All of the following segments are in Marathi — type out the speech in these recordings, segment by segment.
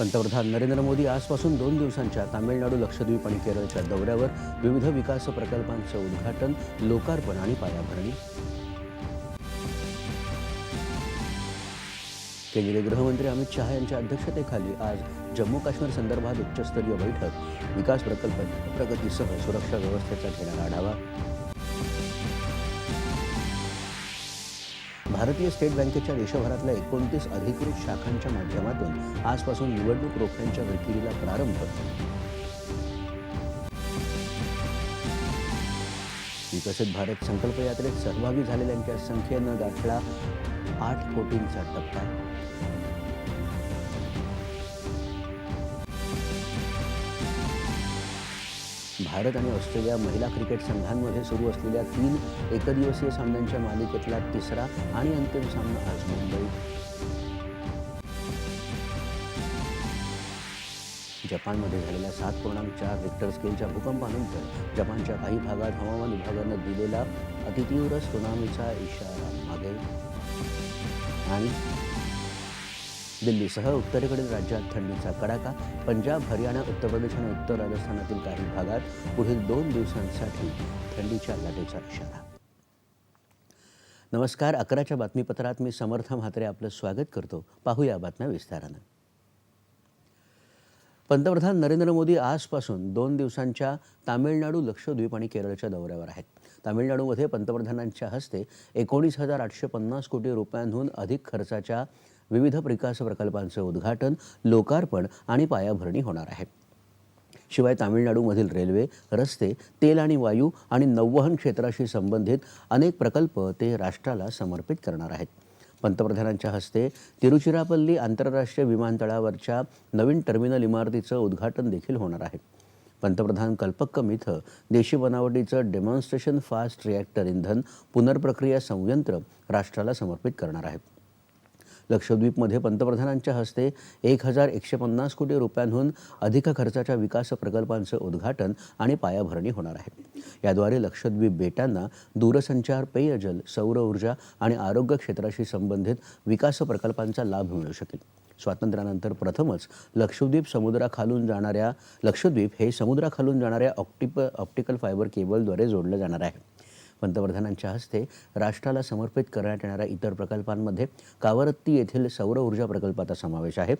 पंतप्रधान नरेंद्र मोदी आजपासून दोन दिवसांच्या तामिळनाडू लक्षद्वीप आणि केरळच्या दौऱ्यावर विविध विकास प्रकल्पांचं उद्घाटन लोकार्पण आणि पायाभरणी. केंद्रीय गृहमंत्री अमित शहा यांच्या अध्यक्षतेखाली आज जम्मू काश्मीर संदर्भात उच्चस्तरीय बैठक. विकास प्रकल्प प्रगतीसह सुरक्षा व्यवस्थेचा घेण्यात आढावा. भारतीय स्टेट बँकेच्या देशभरातल्या एकोणतीस अधिकृत शाखांच्या माध्यमातून आजपासून निवडणूक रोख्यांच्या विक्रीला प्रारंभ. विकसित भारत संकल्प यात्रेत सहभागी झालेल्यांच्या संख्येनं गाठला आठ कोटींचा टप्पा. भारत आणि ऑस्ट्रेलिया महिला क्रिकेट संघांमध्ये सुरू असलेल्या तीन एकदिवसीय सामन्यांच्या मालिकेतला तिसरा आणि अंतिम सामना आज मुंबईत जपानमध्ये झालेल्या सात पूर्णांक चार रिक्टर स्केलच्या भूकंपानंतर जपानच्या काही भागात हवामान विभागानं दिलेला अतितीव्र सुनामीचा इशारा मागे. आणि दिल्लीसह उत्तरेकडील राज्यात थंडीचा कडाका पंजाब हरियाणा उत्तर प्रदेश आणि उत्तर राजस्थानातील काही भागात पुढील दोन दिवसांसाठी थंडीच्या लाटेचा इशारा. नमस्कार अकराच्या बातमीपत्रात मी समर्थ म्हात्रे आपलं स्वागत करतो. पाहूया बातम्या विस्तारानं. पंतप्रधान नरेंद्र मोदी आजपासून दोन दिवसांच्या तामिळनाडू लक्षद्वीप आणि केरळच्या दौऱ्यावर आहेत. तामिळनाडूमध्ये पंतप्रधानांच्या हस्ते एकोणीस हजार आठशे पन्नास कोटी रुपयांहून अधिक खर्चाच्या विविध विकास प्रकल्पांचं उद्घाटन लोकार्पण आणि पायाभरणी होणार आहे. शिवाय तामिळनाडूमधील रेल्वे रस्ते तेल आणि वायू आणि नौवहन क्षेत्राशी संबंधित अनेक प्रकल्प ते राष्ट्राला समर्पित करणार आहेत. पंतप्रधानांच्या हस्ते तिरुचिरापल्ली आंतरराष्ट्रीय विमानतळावरच्या नवीन टर्मिनल इमारतीचं उद्घाटन देखील होणार आहे. पंतप्रधान कल्पक्कम इथं देशी बनावटीचं डेमॉन्स्ट्रेशन फास्ट रिॲक्टर इंधन पुनर्प्रक्रिया संयंत्र राष्ट्राला समर्पित करणार आहेत. लक्षद्वीपमध्ये पंतप्रधानांच्या हस्ते एक हजार एकशे पन्नास कोटी रुपयांहून अधिक खर्चाच्या विकास प्रकल्पांचं उद्घाटन आणि पायाभरणी होणार आहे. याद्वारे लक्षद्वीप बेटांना दूरसंचार पेयजल सौर ऊर्जा आणि आरोग्य क्षेत्राशी संबंधित विकास प्रकल्पांचा लाभ मिळू शकेल. स्वातंत्र्यानंतर प्रथमच लक्षद्वीप समुद्राखालून जाणाऱ्या लक्षद्वीप हे समुद्राखालून जाणाऱ्या ऑप्टिप ऑप्टिकल फायबर केबलद्वारे जोडलं जाणार आहे. पंतप्रधानांच्या हस्ते राष्ट्राला समर्पित करण्यात येणाऱ्या इतर प्रकल्पांमध्ये कावरत्ती येथील सौर ऊर्जा प्रकल्पाचा समावेश आहे.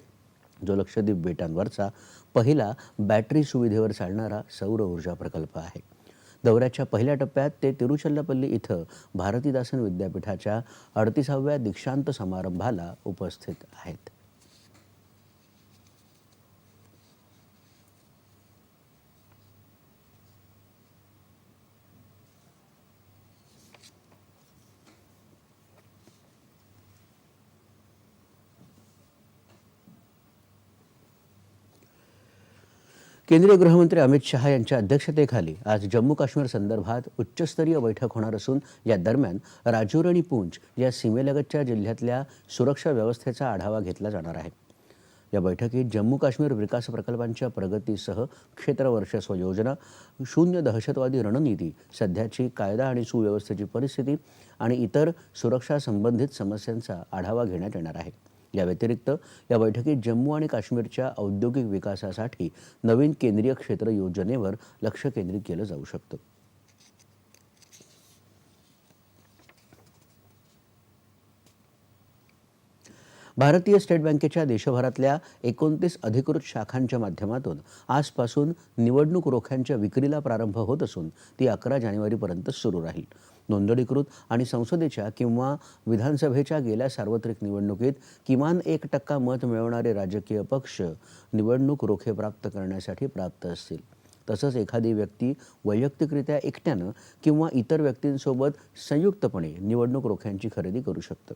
जो लक्षद्वीप बेटांवरचा पहिला बॅटरी सुविधेवर चालणारा सौर ऊर्जा प्रकल्प आहे. दौऱ्याच्या पहिल्या टप्प्यात ते तिरुचल्लापल्ली इथं भारतीदासन विद्यापीठाच्या अडतीसाव्या दीक्षांत समारंभाला उपस्थित आहेत. केंद्रीय गृहमंत्री अमित शहा यांच्या अध्यक्षतेखाली आज जम्मू काश्मीर संदर्भात उच्चस्तरीय बैठक होणार असून या दरम्यान राजौरी आणि पूंछ या सीमेलगतच्या जिल्ह्यातल्या सुरक्षा व्यवस्थेचा आढावा घेतला जाणार आहे. या बैठकीत जम्मू काश्मीर विकास प्रकल्पांच्या प्रगतीसह क्षेत्र वर्चस्व योजना शून्य दहशतवादी रणनीती सध्याची कायदा आणि सुव्यवस्थेची परिस्थिती आणि इतर सुरक्षा संबंधित समस्यांचा आढावा घेण्यात येणार आहे. या व्यतिरिक्त या बैठकीत जम्मू आणि काश्मीरच्या औद्योगिक विकासासाठी नवीन केंद्रीय क्षेत्र योजनेवर लक्ष केंद्रित केलं जाऊ शकतं. भारतीय स्टेट बँकेच्या देशभरातल्या एकोणतीस अधिकृत शाखांच्या माध्यमातून आजपासून निवडणूक रोख्यांच्या विक्रीला प्रारंभ होत असून ती अकरा जानेवारीपर्यंत सुरू राहील. नोंदणीकृत आणि संसदेच्या किंवा विधानसभेच्या गेल्या सार्वत्रिक निवडणुकीत किमान एक टक्का मत मिळवणारे राजकीय पक्ष निवडणूक रोखे प्राप्त करण्यासाठी प्राप्त असतील. तसंच एखादी व्यक्ती वैयक्तिकरित्या एकट्यानं किंवा इतर व्यक्तींसोबत संयुक्तपणे निवडणूक रोख्यांची खरेदी करू शकतं.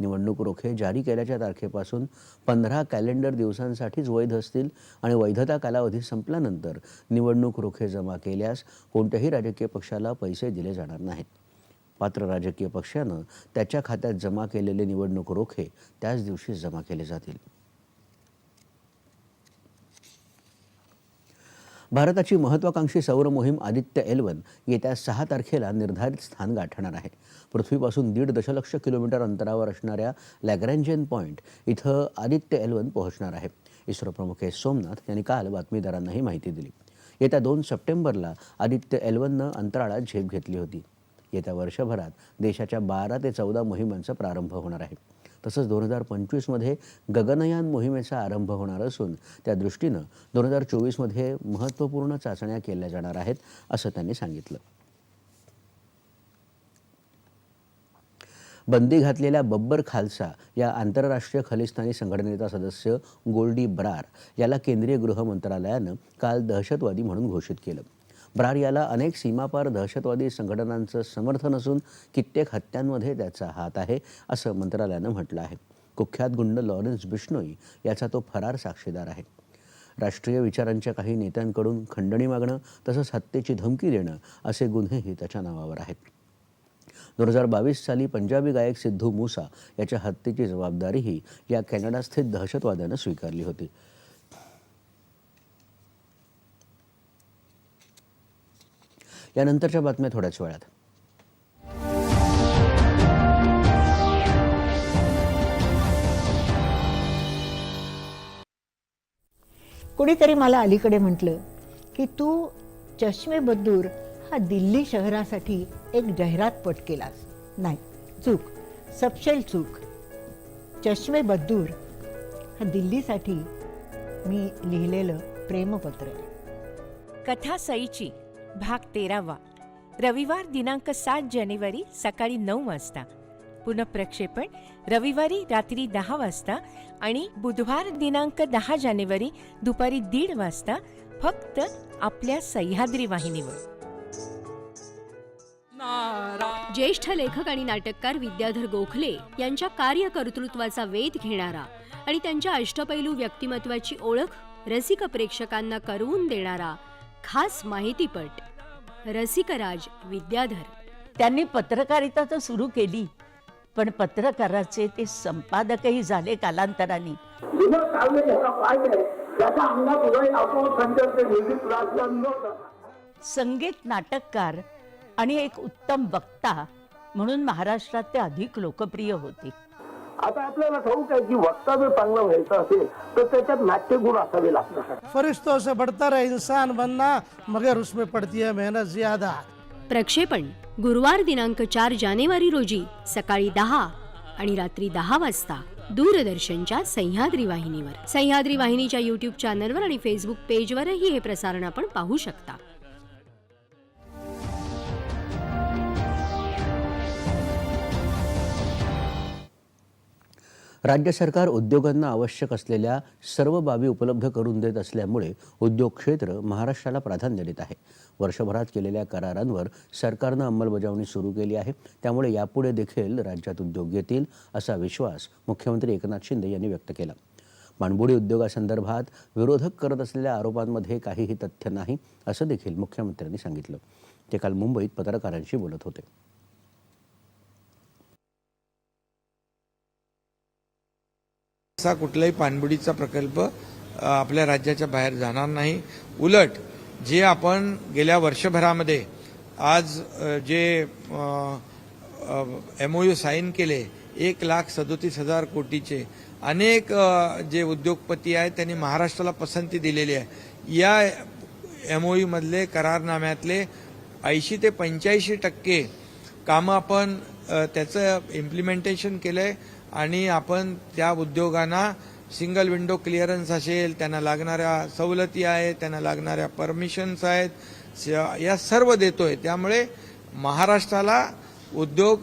निवडणूक रोखे जारी केल्याच्या तारखेपासून पंधरा कॅलेंडर दिवसांसाठीच वैध असतील आणि वैधता कालावधी संपल्यानंतर निवडणूक रोखे जमा केल्यास कोणत्याही राजकीय पक्षाला पैसे दिले जाणार नाहीत. पात्र राजकीय पक्षानं त्याच्या खात्यात जमा केलेले निवडणूक रोखे त्याच दिवशी जमा केले जातील. भारताची महत्वाकांक्षी सौर मोहीम आदित्य एलवन येत्या सहा तारखेला निर्धारित स्थान गाठणार आहे. पृथ्वीपासून दीड दशलक्ष किलोमीटर अंतरावर असणाऱ्या लॅग्रँजियन पॉईंट इथं आदित्य एल्वन पोहोचणार आहे. इस्रो प्रमुख एस सोमनाथ यांनी काल बातमीदारांना ही माहिती दिली. येत्या दोन सप्टेंबरला आदित्य एलवननं अंतराळात झेप घेतली होती. येत्या वर्षभरात देशाच्या बारा ते चौदा मोहिमांचा प्रारंभ होणार आहे. तसंच दोन हजार पंचवीसमध्ये गगनयान मोहिमेचा आरंभ होणार असून त्या दृष्टीनं दोन हजार चोवीसमध्ये महत्त्वपूर्ण चाचण्या केल्या जाणार आहेत असं त्यांनी सांगितलं. बंदी घातलेल्या बब्बर खालसा या आंतरराष्ट्रीय खलिस्तानी संघटनेचा सदस्य गोल्डी ब्रार याला केंद्रीय गृह मंत्रालयानं काल दहशतवादी म्हणून घोषित केलं. ब्रार याला अनेक सीमापार दहशतवादी संघटनांचं समर्थन असून कित्येक हत्यांमध्ये त्याचा हात आहे असं मंत्रालयानं म्हटलं आहे. कुख्यात गुंड लॉरेन्स बिष्णोई याचा तो फरार साक्षीदार आहे. राष्ट्रीय विचारांच्या काही नेत्यांकडून खंडणी मागणं तसंच हत्येची धमकी देणं असे गुन्हेही त्याच्या नावावर आहेत. दोन हजार बावीस साली पंजाबी गायक सिद्धू मूसा याच्या हत्येची जबाबदारीही या कॅनडास्थित दहशतवाद्यानं स्वीकारली होती. यानंतरच्या बातम्या थोड्याच वेळात. कोणीतरी मला अलीकडे म्हटलं की तू चष्मे बद्दूर हा दिल्ली शहरासाठी एक जाहिरातपट केलास. नाही चूक. सपशेल चूक. चष्मे बद्दूर हा दिल्लीसाठी मी लिहिलेलं प्रेमपत्र आहे. कथा सईची भाग तेरावा. रविवार दिनांक सात जानेवारी सकाळी नऊ वाजता. पुनःप्रक्षेपण रविवारी रात्री दहा वाजता आणि बुधवार दिनांक दहा जानेवारी दुपारी दीड वाजता फक्त आपल्या सह्याद्री वाहिनीवर. ज्येष्ठ लेखक आणि नाटककार विद्याधर गोखले यांच्या कार्यकर्तृत्वाचा वेध घेणारा आणि त्यांच्या अष्टपैलू व्यक्तिमत्वाची ओळख रसिक प्रेक्षकांना करून देणारा खास माहितीपट रसिकराज विद्याधर. त्यांनी पत्रकारिता तर सुरू केली पण पत्रकाराचे ते संपादकही झाले कालांतराने. संगीत नाटककार आणि एक उत्तम वक्ता म्हणून महाराष्ट्रात ते अधिक लोकप्रिय होते. आता आपल्याला ठाऊक आहे की वक्तव्य चांगलं व्हायचं असेल तर त्याच्यात नाट्यगुण असावे लागतात. फरिश्तों से बढ़कर है इंसान बनना मगर उसमें पड़ती है मेहनत ज्यादा. प्रक्षेपण गुरुवार दिनांक चार जानेवारी रोजी सकाळी दहा आणि रात्री दहा वाजता दूरदर्शनच्या सह्याद्री वाहिनीवर. सह्याद्री वाहिनीच्या युट्यूब चॅनलवर आणि फेसबुक पेजवरही हे प्रसारण आपण पाहू शकता. राज्य सरकार उद्योगांना आवश्यक असलेल्या सर्व बाबी उपलब्ध करून देत असल्यामुळे उद्योग क्षेत्र महाराष्ट्राला प्राधान्य देत आहे. वर्षभरात केलेल्या करारांवर सरकारनं अंमलबजावणी सुरू केली आहे. त्यामुळे यापुढे देखील राज्यात उद्योग येतील असा विश्वास मुख्यमंत्री एकनाथ शिंदे यांनी व्यक्त केला. माणबुडी उद्योगासंदर्भात विरोधक करत असलेल्या आरोपांमध्ये काहीही तथ्य नाही असं देखील मुख्यमंत्र्यांनी सांगितलं. ते काल मुंबईत पत्रकारांशी बोलत होते. असा कुठलाही पाणबुडीचा प्रकल्प आपल्या राज्याच्या बाहेर जाणार नाही. उलट जे आपण गेल्या वर्षभरामध्ये आज जे एम ओ यू साईन केले एक लाख सदोतीस हजार कोटीचे अनेक जे उद्योगपती आहेत त्यांनी महाराष्ट्राला पसंती दिलेली आहे. या एम ओ करारनाम्यातले ऐंशी ते पंच्याऐंशी टक्के कामं आपण त्याचं इम्प्लिमेंटेशन केलं आहे आणि आपण त्या उद्योगांना सिंगल विंडो क्लिअरन्स असेल त्यांना लागणाऱ्या सवलती आहेत त्यांना लागणाऱ्या परमिशन्स आहेत स- या सर्व देतोय. त्यामुळे महाराष्ट्राला उद्योग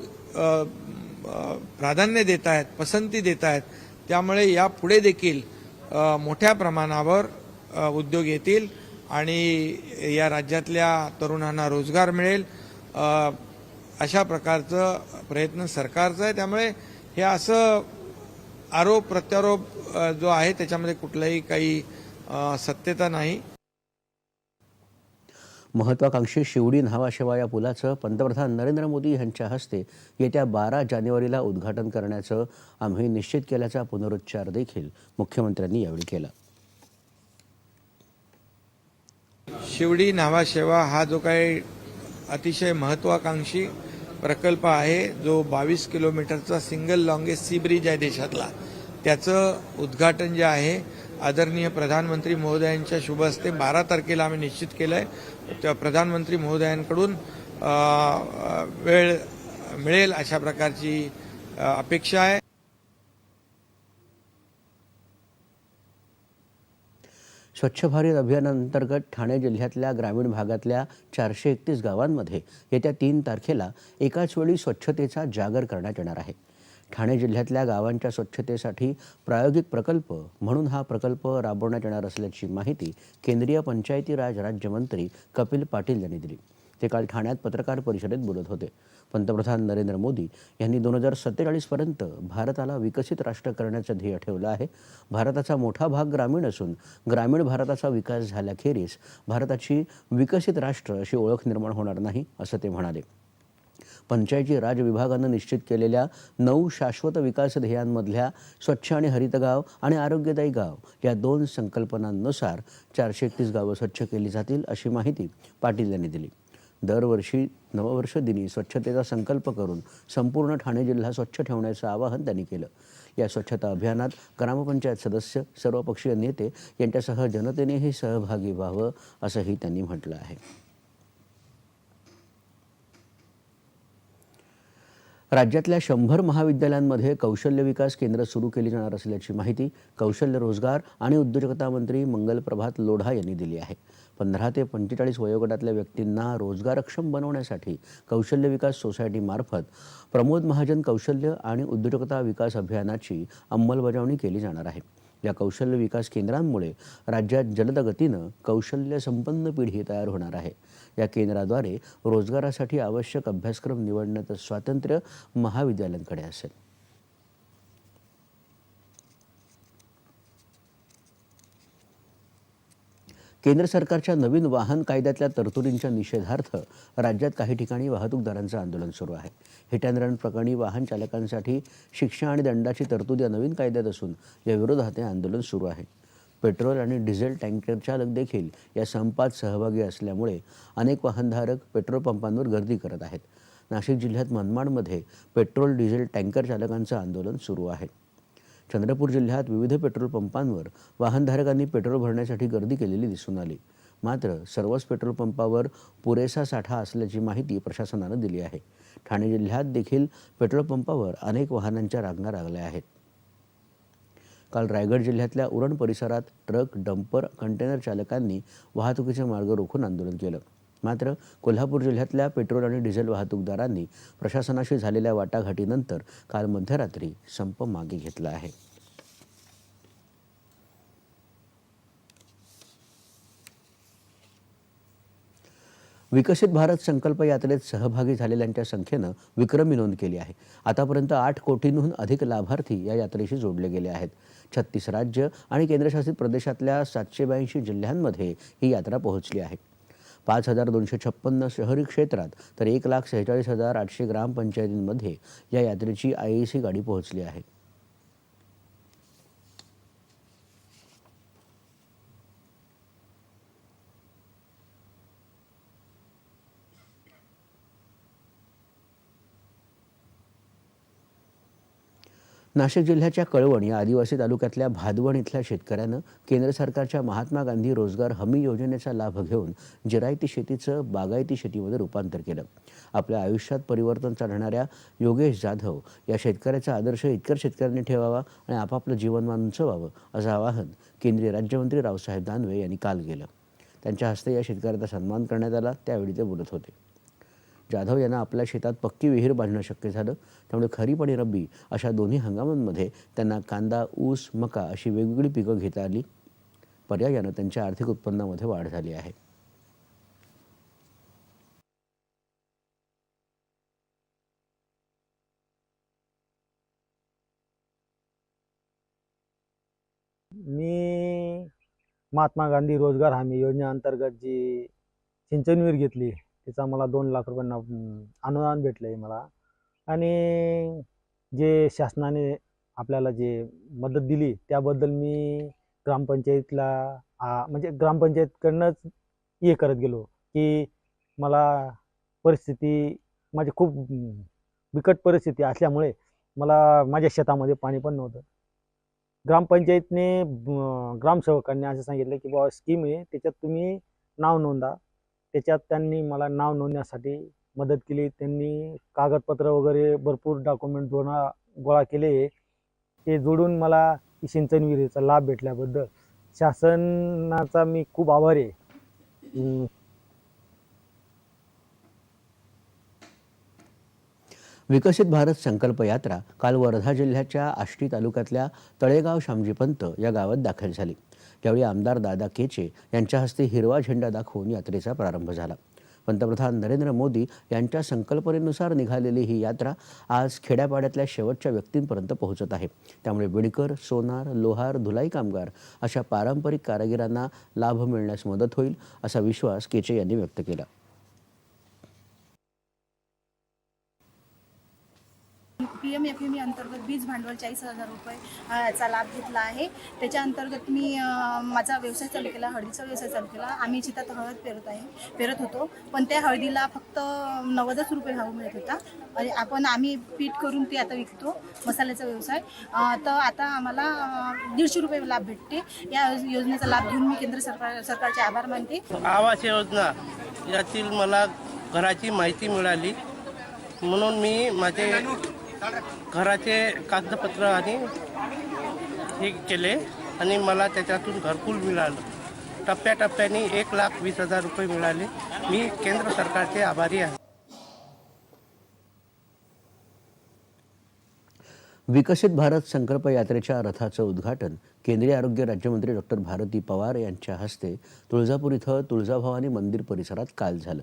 प्राधान्य देत आहेत पसंती देत आहेत त्यामुळे यापुढे देखील मोठ्या प्रमाणावर उद्योग येतील आणि या राज्यातल्या तरुणांना रोजगार मिळेल. अशा प्रकारचं प्रयत्न सरकारचा आहे. त्यामुळे हे असं आरोप प्रत्यारोप जो आहे त्याच्यामध्ये कुठलाही काही सत्यता नाही. महत्वाकांक्षी शिवडी न्हावाशेवा या पुलाचं पंतप्रधान नरेंद्र मोदी यांच्या हस्ते येत्या बारा जानेवारीला उद्घाटन करण्याचं आम्ही निश्चित केल्याचा पुनरुच्चार देखील मुख्यमंत्र्यांनी यावेळी केला. शिवडी न्हावाशेवा हा जो काही अतिशय महत्वाकांक्षी प्रकल्प आहे जो बावीस किलोमीटरचा सिंगल लॉंगेस्ट सी ब्रिज आहे देशातला. त्याचं उद्घाटन जे आहे आदरणीय प्रधानमंत्री महोदयांच्या शुभ हस्ते बारा तारखेला आम्ही निश्चित केलं आहे त्या प्रधानमंत्री महोदयांकडून वेळ मिळेल अशा प्रकारची अपेक्षा आहे. स्वच्छ भारत अभियानांतर्गत ठाणे जिल्ह्यातल्या ग्रामीण भागातल्या चारशे एकतीस गावांमध्ये येत्या तीन तारखेला एकाच वेळी स्वच्छतेचा जागर करण्यात येणार आहे. ठाणे जिल्ह्यातल्या गावांच्या स्वच्छतेसाठी प्रायोगिक प्रकल्प म्हणून हा प्रकल्प राबवण्यात येणार असल्याची माहिती केंद्रीय पंचायती राज राज्यमंत्री कपिल पाटील यांनी दिली. ते काल ठाण्यात पत्रकार परिषदेत बोलत होते. पंतप्रधान नरेंद्र मोदी यांनी दोन हजार सत्तेचाळीसपर्यंत भारताला विकसित राष्ट्र करण्याचं ध्येय ठेवलं आहे. भारताचा मोठा भाग ग्रामीण असून ग्रामीण भारताचा विकास झाल्याखेरीज भारताची विकसित राष्ट्र अशी ओळख निर्माण होणार नाही असं ते म्हणाले. पंचायती राज विभागानं निश्चित केलेल्या नऊ शाश्वत विकास ध्येयांमधल्या स्वच्छ आणि हरित गाव आणि आरोग्यदायी गाव या दोन संकल्पनांनुसार चारशे एकतीस गावं स्वच्छ केली जातील अशी माहिती पाटील यांनी दिली. दरवर्षी नववर्ष दिनी स्वच्छतेचा संकल्प करून संपूर्ण ठाणे जिल्हा स्वच्छ ठेवण्याचं आवाहन त्यांनी केलं. या स्वच्छता अभियानात ग्रामपंचायत सदस्य सर्वपक्षीय नेते यांच्यासह जनतेनेही सहभागी व्हावं असंही त्यांनी म्हटलं आहे. राज्यातल्या शंभर महाविद्यालयांमध्ये कौशल्य विकास केंद्र सुरू केली जाणार असल्याची माहिती कौशल्य रोजगार आणि उद्योजकता मंत्री मंगल प्रभात लोढा यांनी दिली आहे. पंधरा ते पंचेचाळीस वयोगटातल्या व्यक्तींना रोजगारक्षम बनवण्यासाठी कौशल्य विकास सोसायटीमार्फत प्रमोद महाजन कौशल्य आणि उद्योजकता विकास अभियानाची अंमलबजावणी केली जाणार आहे. या कौशल्य विकास केंद्रांमुळे राज्यात जलदगतीनं कौशल्य संपन्न पिढी तयार होणार आहे. या केंद्राद्वारे रोजगारासाठी आवश्यक अभ्यासक्रम निवडण्याचं स्वातंत्र्य महाविद्यालयांकडे असेल. केंद्र सरकारच्या नवीन वाहन कायद्यातल्या तरतुदींच्या निषेधार्थ राज्यात काही ठिकाणी वाहतूकदारांचं आंदोलन सुरू आहे. हिट अँड रन प्रकरणी वाहन चालकांसाठी शिक्षा आणि दंडाची तरतूद या नवीन कायद्यात असून या विरोधात हे आंदोलन सुरू आहे. पेट्रोल आणि डिझेल टँकर चालक देखील या संपात सहभागी असल्यामुळे अनेक वाहनधारक पेट्रोल पंपांवर गर्दी करत आहेत. नाशिक जिल्ह्यात मनमाडमध्ये पेट्रोल डिझेल टँकर चालकांचं आंदोलन सुरू आहे. चंद्रपूर जिल्ह्यात विविध पेट्रोल पंपांवर वाहनधारकांनी पेट्रोल भरण्यासाठी गर्दी केलेली दिसून आली. मात्र सर्वच पेट्रोल पंपावर पुरेसा साठा असल्याची माहिती प्रशासनानं दिली आहे. ठाणे जिल्ह्यात देखील पेट्रोल पंपावर अनेक वाहनांच्या रांगा लागल्या आहेत. काल रायगड जिल्ह्यातल्या उरण परिसरात ट्रक डंपर कंटेनर चालकांनी वाहतुकीचे मार्ग रोखून आंदोलन केलं. मात्र कोल्हापूर जिल्ह्यातल्या पेट्रोल आणि डिझेल वाहतूकदारांनी प्रशासनाशी झालेल्या वाटाघाटीनंतर काल मध्यरात्री संप मागे घेतला आहे. विकसित भारत संकल्प यात्रेत सहभागी झालेल्यांच्या संख्येनं विक्रमी नोंद केली आहे. आतापर्यंत आठ कोटींहून अधिक लाभार्थी या यात्रेशी जोडले गेले आहेत. छत्तीस राज्य आणि केंद्रशासित प्रदेशातल्या सातशे ब्याऐंशी जिल्ह्यांमध्ये ही यात्रा पोहोचली आहे. पाच हजार दोनशे छप्पन्न शहरी क्षेत्रात तर एक लाख सेहेचाळीस हजार आठशे ग्रामपंचायतींमध्ये या यात्रेची आय सी गाडी पोहोचली आहे. नाशिक जिल्ह्याच्या कळवण या आदिवासी तालुक्यातल्या भादवण इथल्या शेतकऱ्यानं केंद्र सरकारच्या महात्मा गांधी रोजगार हमी योजनेचा लाभ घेऊन जिरायती शेतीचं बागायती शेतीमध्ये रूपांतर केलं. आपल्या आयुष्यात परिवर्तन चालणाऱ्या योगेश जाधव या शेतकऱ्याचा आदर्श इतकर शेतकऱ्यांनी ठेवावा आणि आपापलं जीवनमान उंचवावं असं आवाहन केंद्रीय राज्यमंत्री रावसाहेब दानवे यांनी काल केलं. त्यांच्या हस्ते या शेतकऱ्याचा सन्मान करण्यात आला. त्यावेळी ते बोलत होते. जाधव यांना आपल्या शेतात पक्की विहीर बांधणं शक्य झालं त्यामुळे खरीप आणि रब्बी अशा दोन्ही हंगामांमध्ये त्यांना कांदा ऊस मका अशी वेगवेगळी पिकं घेता आली. पर्यायानं त्यांच्या आर्थिक उत्पन्नामध्ये वाढ झाली आहे. मी महात्मा गांधी रोजगार हमी योजनेअंतर्गत जी सिंचन विहीर घेतली त्याचा मला दोन लाख रुपयांना अनुदान भेटलं आहे मला. आणि जे शासनाने आपल्याला जे मदत दिली त्याबद्दल मी ग्रामपंचायतीला म्हणजे ग्रामपंचायतकडनंच हे करत गेलो की मला परिस्थिती माझी खूप बिकट परिस्थिती असल्यामुळे मला माझ्या शेतामध्ये पाणी पण नव्हतं. ग्रामपंचायतने ग्रामसेवकांनी असं सांगितलं की बाबा स्कीम आहे त्याच्यात तुम्ही नाव नोंदा. त्याच्यात त्यांनी मला नाव नोंदण्यासाठी मदत केली. त्यांनी कागदपत्र वगैरे भरपूर डॉक्युमेंट जोडा गोळा केले. ते जोडून मला सिंचन विहिरीचा लाभ भेटल्याबद्दल शासनाचा मी खूप आभारी आहे. विकसित भारत संकल्प यात्रा काल वर्धा जिल्ह्याच्या आष्टी तालुक्यातल्या तळेगाव शामजीपंत या गावात दाखल झाली. यावेळी आमदार दादा केचे यांच्या हस्ते हिरवा झेंडा दाखवून यात्रेचा प्रारंभ झाला. पंतप्रधान नरेंद्र मोदी यांच्या संकल्पनेनुसार निघालेली ही यात्रा आज खेड्यापाड्यातल्या शेवटच्या व्यक्तींपर्यंत पोहोचत आहे. त्यामुळे विणकर सोनार लोहार धुलाई कामगार अशा पारंपरिक कारागिरांना लाभ मिळण्यास मदत होईल असा विश्वास केचे यांनी व्यक्त केला. P M F M E अंतर्गत वीज भांडवल चाळीस हजार रुपये याचा चा लाभ घेतला आहे. त्याच्या अंतर्गत मी माझा व्यवसाय चालू केला हळदीचा व्यवसाय चालू केला. आम्ही शेतात हळद पेरत आहे पेरत होतो. पण त्या हळदीला फक्त नव्वदच रुपये भाव मिळत होता. आणि आपण आम्ही पीठ करून ते आता विकतो मसाल्याचा व्यवसाय. तर आता आम्हाला दीडशे रुपये लाभ भेटते. या योजनेचा लाभ घेऊन मी केंद्र सरकार सरकारचे आभार मानते. आवास योजना यातील मला घराची माहिती मिळाली. म्हणून मी माझे घराचे कागदपत्र आणि हे केले आणि मला त्याच्यातून घरकुल मिळालं. टप्प्याटप्प्याने एक लाख वीस हजार रुपये मिळाले. मी केंद्र सरकारचे आभारी आहे. विकसित भारत संकल्प यात्रेच्या रथाचं उद्घाटन केंद्रीय आरोग्य राज्यमंत्री डॉक्टर भारती पवार यांच्या हस्ते तुळजापूर इथं तुळजाभवानी मंदिर परिसरात काल झालं.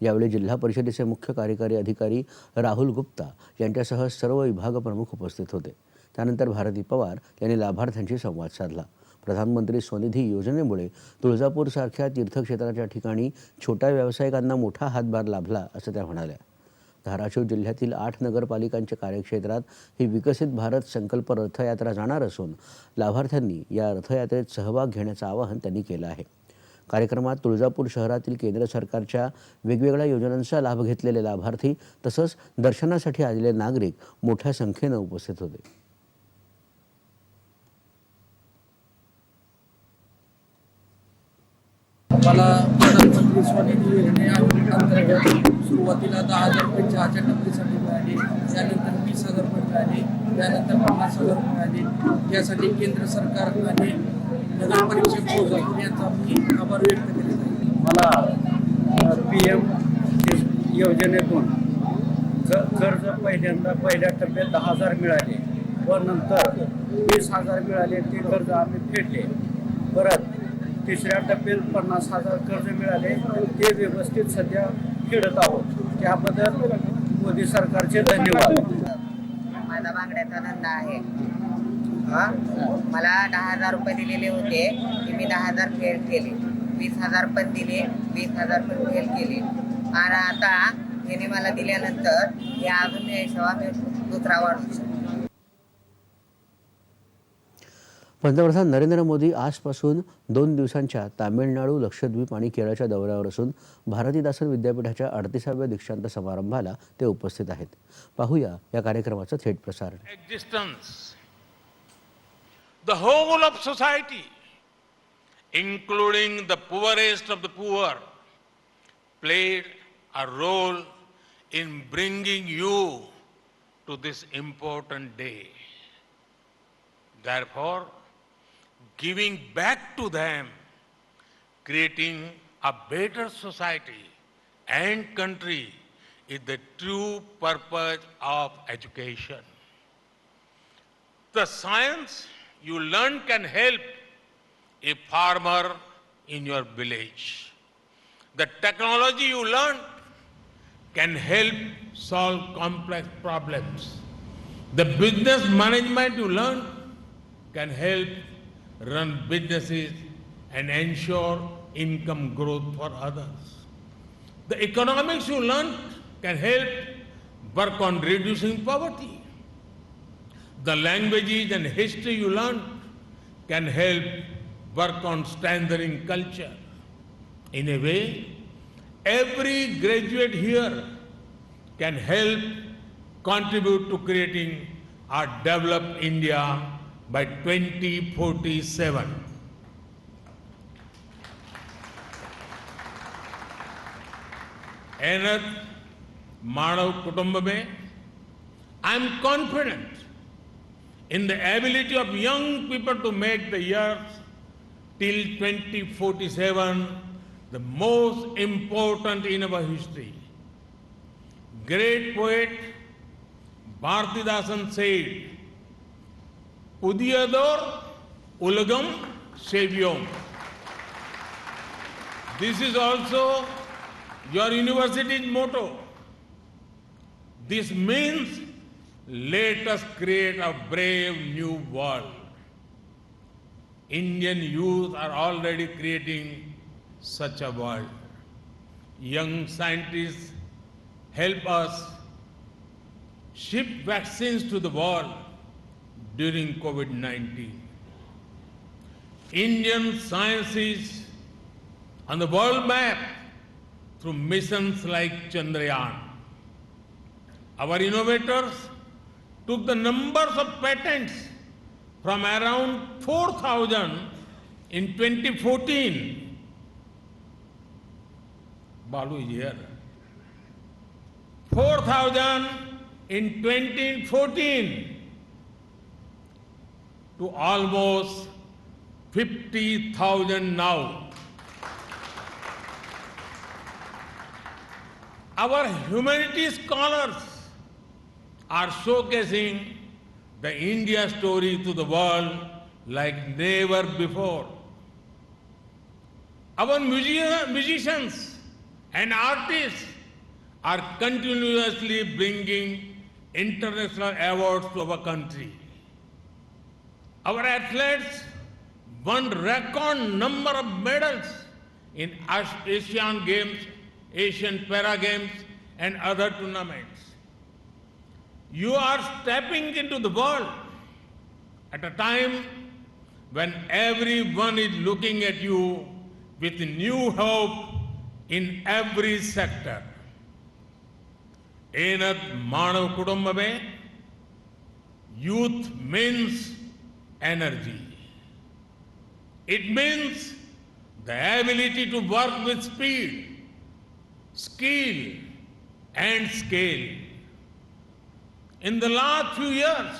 यावेळी जिल्हा परिषदेचे मुख्य कार्यकारी अधिकारी राहुल गुप्ता यांच्यासह सर्व विभाग प्रमुख उपस्थित होते. त्यानंतर भारती पवार यांनी लाभार्थ्यांशी संवाद साधला. प्रधानमंत्री स्वनिधी योजनेमुळे तुळजापूरसारख्या तीर्थक्षेत्राच्या ठिकाणी छोट्या व्यावसायिकांना मोठा हातभार लाभला असं त्या म्हणाल्या. धाराशिव जिल्ह्यातील आठ नगरपालिकांच्या कार्यक्षेत्रात ही विकसित भारत संकल्प रथयात्रा जाणार असून लाभार्थ्यांनी या रथयात्रेत सहभाग घेण्याचं आवाहन त्यांनी केलं आहे. कार्यक्रमात तुळजापूर शहरातील केंद्र सरकारच्या वेगवेगळ्या योजनांचा लाभ घेतलेले लाभार्थी तसंच दर्शनासाठी आलेले नागरिक मोठ्या संख्येनं उपस्थित होते. मला प्रधानमंत्री स्वनिधी योजने अंतर्गत सुरुवातीला दहा हजार रुपये चहाच्या टपरीसाठी मिळाले त्यानंतर वीस हजार रुपये मिळाले त्यानंतर पन्नास हजार रुपये मिळाले यासाठी केंद्र सरकारने तुळजापूर यांचा आभार व्यक्त मला पी एम योजनेतून ज कर्ज पहिल्यांदा पहिल्या टप्प्यात दहा हजार मिळाले व नंतर वीस हजार मिळाले ते कर्ज आम्ही फेडले. परत तिसऱ्या टप्प्यात पन्नास हजार कर्ज मिळाले ते व्यवस्थित सध्या फेडत आहोत. त्याबद्दल मोदी सरकारचे धन्यवाद. माझा बांगड्याचा धंदा आहे. मला दहा हजार रुपये दिलेले होते. ते मी दहा हजार फेल केले. वीस हजार पण दिले वीस हजार पण फेल केले. आणि आता त्याने मला दिल्यानंतर हे अजून सेवा मी दुसरा वाढवू शकतो. पंतप्रधान नरेंद्र मोदी आजपासून दोन दिवसांच्या तामिळनाडू लक्षद्वीप आणि केरळच्या दौऱ्यावर असून भारतीदासन विद्यापीठाच्या अडतीसाव्या दीक्षांत समारंभाला ते उपस्थित आहेत. पाहूया या कार्यक्रमाचं थेट प्रसारण. Existence. The whole of society, including the poorest of the poor, played a role in bringing you to this important day. Therefore, giving back to them, creating a better society and country is the true purpose of education. The science you learn can help a farmer in your village. The technology you learn can help solve complex problems. The business management you learn can help run businesses and ensure income growth for others. The economics you learn can help work on reducing poverty The languages and history you learn can help work on strengthening culture. In a way, every graduate here can help contribute to creating a developed India by 2047. एनत मानव कुटुंब में I am confident in the ability of young people to make the years till 2047 the most important in our history. Great poet Bharatidasan said, Udiyador Ulagam Sevyom. This is also your university's motto. This means let us create a brave new world. Indian youth are already creating such a world. Young scientists help us ship vaccines to the world during COVID 19. Indian science is on the world map through missions like Chandrayaan. Our innovators took the numbers of patents from around 4,000 in 2014. Balu is here. 4,000 in 2014 to almost 50,000 now. Our humanities scholars are showcasing the India story to the world like never before. Our musicians and artists are continuously bringing international awards to our country. Our athletes won record number of medals in Asian Games, Asian Para Games, and other tournaments You are stepping into the world at a time when everyone is looking at you with new hope in every sector. एनत मानव कुटुंब में youth means energy. It means the ability to work with speed, skill, and scale. In the last few years,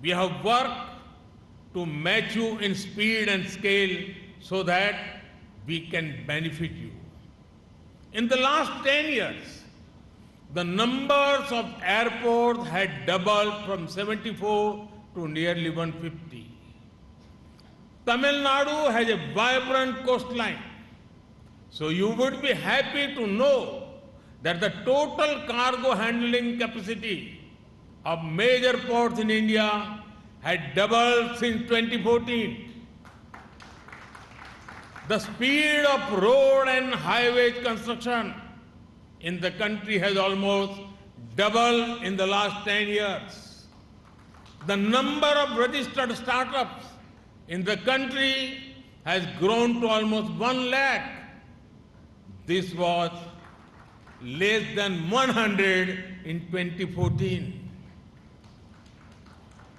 we have worked to match you in speed and scale so that we can benefit you. In the last 10 years, the numbers of airports had doubled from 74 to nearly 150. Tamil Nadu has a vibrant coastline. So you would be happy to know that the total cargo handling capacity of major ports in India had doubled since 2014. The speed of road and highway construction in the country has almost doubled in the last 10 years. The number of registered startups in the country has grown to almost 1 lakh. This was less than 100 in 2014.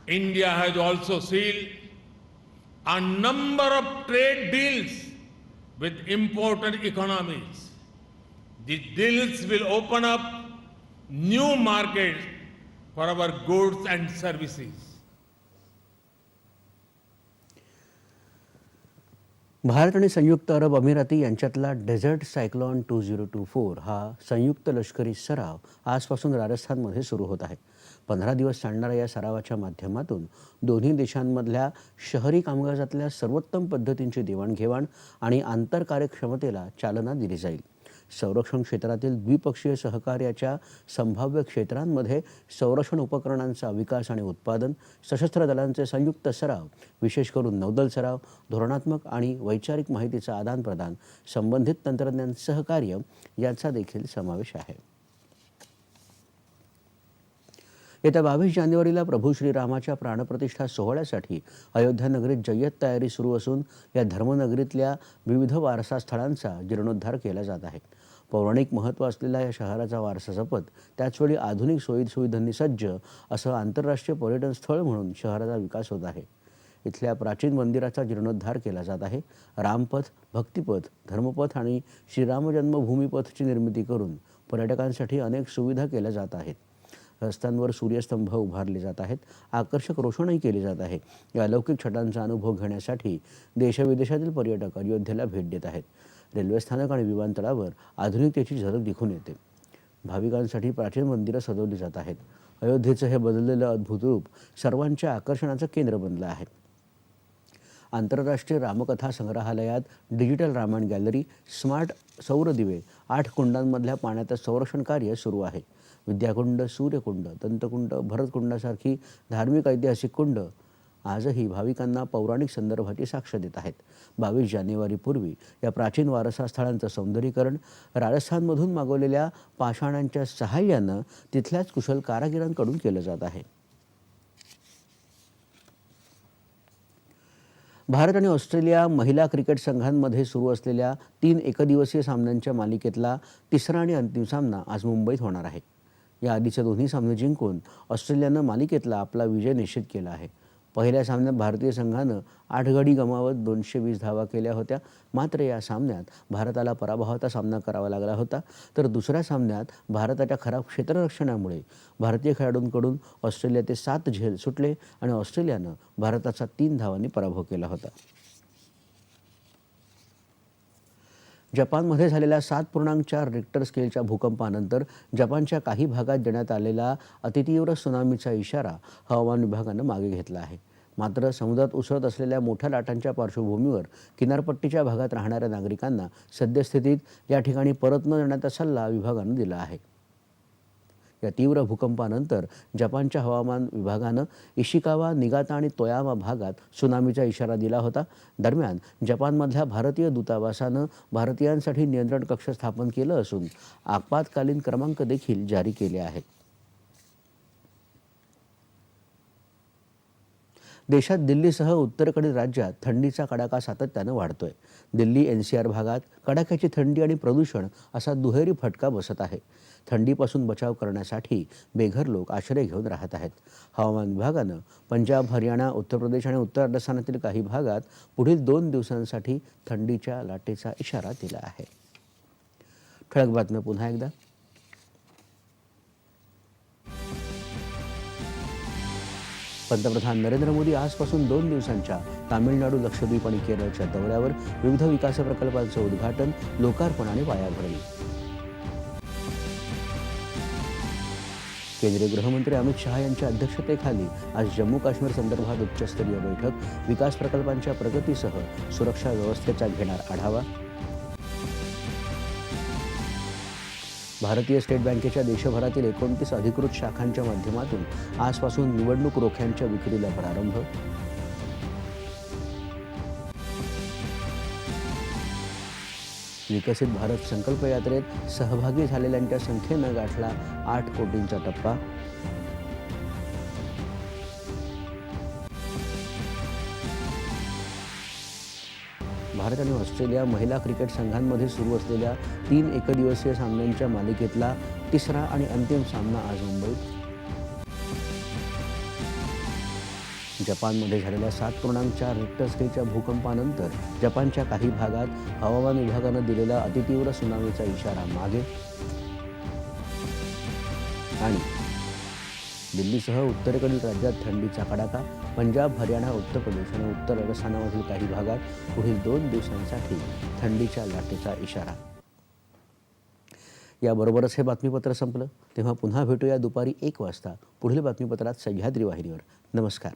India has also sealed a number of trade deals with important economies. These deals will open up new markets for our goods and services. Bharat आणि संयुक्त अरब अमिराती यांच्यातला desert cyclone two zero two four हा संयुक्त लष्करी सराव आजपासून राजस्थानमध्ये सुरू होत आहे पंधरा दिवस चालणाऱ्या या सरावाच्या माध्यमातून दोन्ही देशांमधल्या शहरी कामकाजातल्या सर्वोत्तम पद्धतींची देवाणघेवाण आणि आंतर कार्यक्षमतेला चालना दिली जाईल. संरक्षण क्षेत्रातील द्विपक्षीय सहकार्याच्या संभाव्य क्षेत्रांमध्ये संरक्षण उपकरणांचा विकास आणि उत्पादन सशस्त्र दलांचे संयुक्त सराव विशेष करून नौदल सराव धोरणात्मक आणि वैचारिक माहितीचं आदानप्रदान संबंधित तंत्रज्ञान सहकार्य यांचा देखील समावेश आहे. येत्या बावीस जानेवारीला प्रभू श्रीरामाच्या प्राणप्रतिष्ठा सोहळ्यासाठी अयोध्या नगरीत जय्यत तयारी सुरू असून या धर्मनगरीतल्या विविध वारसा स्थळांचा जीर्णोद्धार केला जात आहे. पौराणिक महत्त्व असलेला या शहराचा वारसा जपत त्याचवेळी आधुनिक सोयीसुविधांनी सज्ज असं आंतरराष्ट्रीय पर्यटन स्थळ म्हणून शहराचा विकास होत आहे. इथल्या प्राचीन मंदिराचा जीर्णोद्धार केला जात आहे. रामपथ भक्तिपथ धर्मपथ आणि श्रीराम जन्मभूमीपथची निर्मिती करून पर्यटकांसाठी अनेक सुविधा केल्या जात आहेत. रस्त्यांवर सूर्यस्तंभ उभारले जात आहेत. आकर्षक रोषणही केली जात आहे. या अलौकिक छटांचा अनुभव घेण्यासाठी देशविदेशातील पर्यटक अयोध्येला भेट देत आहेत. रेल्वे स्थानक आणि विमानतळावर आधुनिकतेची झलक दिसून येते. भाविकांसाठी प्राचीन मंदिरं सजवली जात आहेत. अयोध्येचं हे बदललेलं अद्भुत रूप सर्वांच्या आकर्षणाचं केंद्र बनलं आहे. आंतरराष्ट्रीय रामकथा संग्रहालयात डिजिटल रामायण गॅलरी स्मार्ट सौर दिवे आठ कुंडांमधल्या पाण्याचं संरक्षण कार्य सुरू आहे. विद्याकुंड सूर्यकुंड दंतकुंड भरतकुंडासारखी धार्मिक ऐतिहासिक कुंड आजही भाविकांना पौराणिक संदर्भाची साक्ष देत आहेत. बावीस जानेवारीपूर्वी या प्राचीन वारसा स्थळांचं सौंदर्यीकरण राजस्थानमधून मागवलेल्या पाषाणांच्या सहाय्यानं तिथल्याच कुशल कारागिरांकडून केलं जात आहे. भारत आणि ऑस्ट्रेलिया महिला क्रिकेट संघांमध्ये सुरू असलेल्या तीन एकदिवसीय सामन्यांच्या मालिकेतला तिसरा आणि अंतिम सामना आज मुंबईत होणार आहे. या आधीचे दोन्ही सामने जिंकून ऑस्ट्रेलियानं मालिकेतला आपला विजय निश्चित केला आहे. पहिल्या सामन्यात भारतीय संघानं आठ गडी गमावत दोनशे वीस धावा केल्या होत्या. मात्र या सामन्यात भारताला पराभवाचा सामना करावा लागला होता. तर दुसऱ्या सामन्यात भारताच्या खराब क्षेत्ररक्षणामुळे भारतीय खेळाडूंकडून ऑस्ट्रेलियाचे सात झेल सुटले आणि ऑस्ट्रेलियानं भारताचा तीन धावांनी पराभव केला होता. जपानमध्ये झालेल्या सात पूर्णांक चार रिक्टर स्केलच्या भूकंपानंतर जपानच्या काही भागात देण्यात आलेला अतितीव्र सुनामीचा इशारा हवामान विभागानं मागे घेतला आहे. मात्र समुद्रात उसळत असलेल्या मोठ्या लाटांच्या पार्श्वभूमीवर किनारपट्टीच्या भागात राहणाऱ्या नागरिकांना सद्यस्थितीत या ठिकाणी परत न जाण्याचा सल्ला विभागानं दिला आहे. या तीव्र भूकंपानंतर जपानच्या हवामान विभागानं इशिकावा निगाता आणि तोयामा भागात सुनामीचा इशारा दिला होता. दरम्यान जपानमधल्या भारतीय दूतावासानं भारतीयांसाठी नियंत्रण कक्ष स्थापन केलं असून आपत्कालीन क्रमांक देखील जारी केले आहेत. देशात दिल्लीसह उत्तरेकडील राज्यात थंडीचा कडाका सातत्यानं वाढतोय. दिल्ली एन सी आर भागात कडाक्याची थंडी आणि प्रदूषण असा दुहेरी फटका बसत आहे. थंडीपासून बचाव करण्यासाठी बेघर लोक आश्रय घेऊन राहत आहेत. हवामान विभागानं पंजाब हरियाणा उत्तर प्रदेश आणि उत्तर राजस्थानातील काही भागात पुढील दोन दिवसांसाठी थंडीच्या लाटेचा इशारा दिला आहे. ठळक बातम्या पुन्हा एकदा. पंतप्रधान नरेंद्र मोदी आजपासून दोन दिवसांच्या तामिळनाडू लक्षद्वीप आणि केरळच्या दौऱ्यावर विविध विकास प्रकल्पांचं उद्घाटन लोकार्पण आणि पायाभरणी केंद्रीय गृहमंत्री अमित शहा यांच्या अध्यक्षतेखाली आज जम्मू काश्मीर संदर्भात उच्चस्तरीय बैठक. विकास प्रकल्पांच्या प्रगतीसह सुरक्षा व्यवस्थेचा घेणार आढावा. भारतीय स्टेट बँकेच्या देशभरातील एकोणतीस अधिकृत शाखांच्या माध्यमातून आजपासून निवडणूक रोख्यांच्या विक्रीला प्रारंभ. विकसित भारत संकल्प यात्रेत सहभागी झालेल्यांच्या संख्येनं गाठला आठ कोटींचा टप्पा. भारत आणि ऑस्ट्रेलिया महिला क्रिकेट संघांमध्ये सुरू असलेल्या तीन एकदिवसीय सामन्यांच्या मालिकेतला तिसरा आणि अंतिम सामना आज मुंबईत. जपानमध्ये झालेल्या सात पूर्णांक चार रिक्टर स्केलच्या भूकंपानंतर जपानच्या काही भागात हवामान विभागानं दिलेला अतितीव्र सुनामीचा इशारा मागे. आणि दिल्लीसह उत्तरेकडील राज्यात थंडीचा कडाका पंजाब हरियाणा उत्तर प्रदेश आणि उत्तर राजस्थानामधील काही भागात पुढील दोन दिवसांसाठी थंडीच्या लाटेचा इशारा. याबरोबरच हे बातमीपत्र संपलं. तेव्हा पुन्हा भेटूया दुपारी एक वाजता. पुढील बातमीपत्रात सह्याद्री वाहिनीवर. नमस्कार.